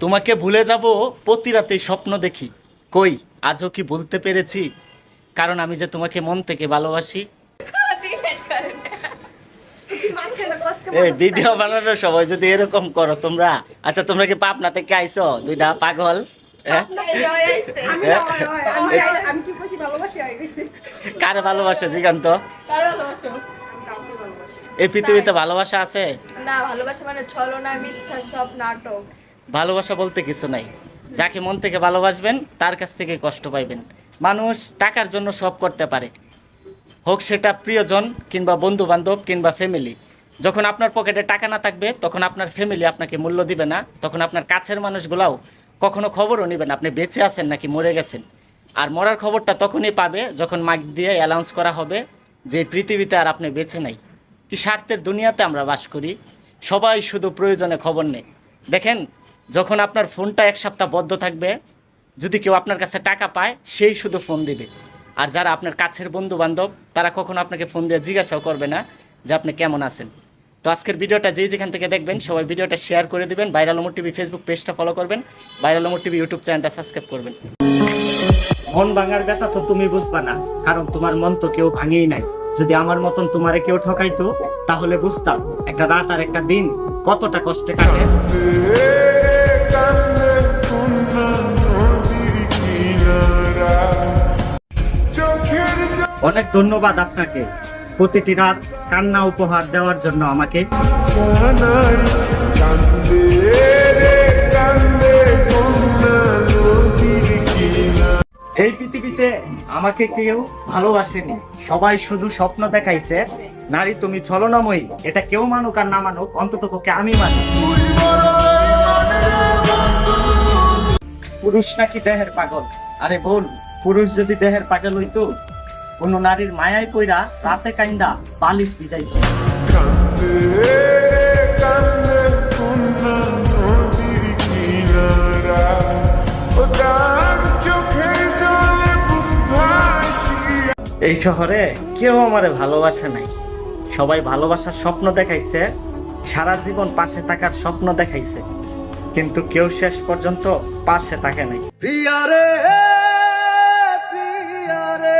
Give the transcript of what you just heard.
তোমাকে ভুলে যাব প্রতি স্বপ্ন দেখি। কই আজও কি বলতে পেরেছি? কারণ আমি যে তোমাকে মন থেকে ভালোবাসি। এই ভিডিও বানানোর সময় যদি এরকম করো তোমরা। আচ্ছা তোমরা কি পাবনা থেকে আইছো? দুইটা পাগল? আমি আমি- আমি কি বলছি ভালোবাসি গেছি কারে ভালোবাসা জিগান্ত এই পৃথিবীতে ভালোবাসা আছে? না ভালোবাসা মানে ছলনা মিথ্যা সব নাটক। ভালোবাসা বলতে কিছু নাই। যাকে মন থেকে ভালোবাসবেন, তার কাছ থেকে কষ্ট পাইবেন। মানুষ টাকার জন্য সব করতে পারে। হোক সেটা প্রিয়জন কিংবা বন্ধু বান্ধব কিংবা ফ্যামিলি যখন আপনার পকেটে টাকা না থাকবে, তখন আপনার ফ্যামিলি আপনাকে মূল্য দিবে না। তখন আপনার কাছের মানুষগুলাও কখনো খবরও নেবেন আপনি বেঁচে আছেন নাকি মরে গেছেন? আর মরার খবরটা তখনই পাবে যখন মাইক দিয়ে অ্যালাউন্স করা হবে যে পৃথিবীতে আর আপনি বেঁচে নাই। কি স্বার্থের দুনিয়াতে আমরা বাস করি? সবাই শুধু প্রয়োজনে খবর নেয়। দেখেন, যখন আপনার ফোনটা এক সপ্তাহ বদ্ধ থাকবে, যদি কেউ আপনার কাছে টাকা পায়, সেই শুধু ফোন দিবে। আর যারা আপনার কাছের বন্ধু বান্ধব তারা কখনো আপনাকে ফোন দিয়ে জিজ্ঞাসাও করবে না যে আপনি কেমন আছেন। তো আজকের ভিডিওটা যেই যেখান থেকে দেখবেন, সবাই ভিডিওটা শেয়ার করে দিবেন ভাইরাল ওমর টিভি ফেসবুক পেজটা ফলো করবেন ভাইরাল ওমর টিভি ইউটিউব চ্যানেলটা সাবস্ক্রাইব করবেন। মন ভাঙার ব্যথা তো তুমি বুঝবা না, কারণ তোমার মন তো কেউ ভাঙেই নাই। যদি আমার মতন তোমারে কেউ ঠকাইতো, তাহলে বুঝতাম একটা রাত আর একটা দিন কতটা কষ্টে কাটে। অনেক ধন্যবাদ আপনাকে। প্রতিটি রাত কান্না উপহার দেওয়ার জন্য আমাকে। আমাকে কেউ ভালোবাসেনি। সবাই শুধু স্বপ্ন দেখাইছে, নারী, তুমি ছলনাময়ী। এটা কেউ মানুক আর না মানুক, অন্তত পক্ষে আমি মানি পুরুষ নাকি দেহের পাগল? আরে বল, পুরুষ যদি দেহের পাগল হইতো, কোন নারীর মায়ায় পইরা রাতে কাইন্দা বালিশ ভিজাইতো। এই শহরে কেউ আমারে ভালোবাসে নাই। সবাই ভালোবাসার স্বপ্ন দেখাইছে, সারা জীবন পাশে থাকার স্বপ্ন দেখাইছে, কিন্তু কেউ শেষ পর্যন্ত পাশে থাকে নাই। প্রিয়ারে প্রিয়ারে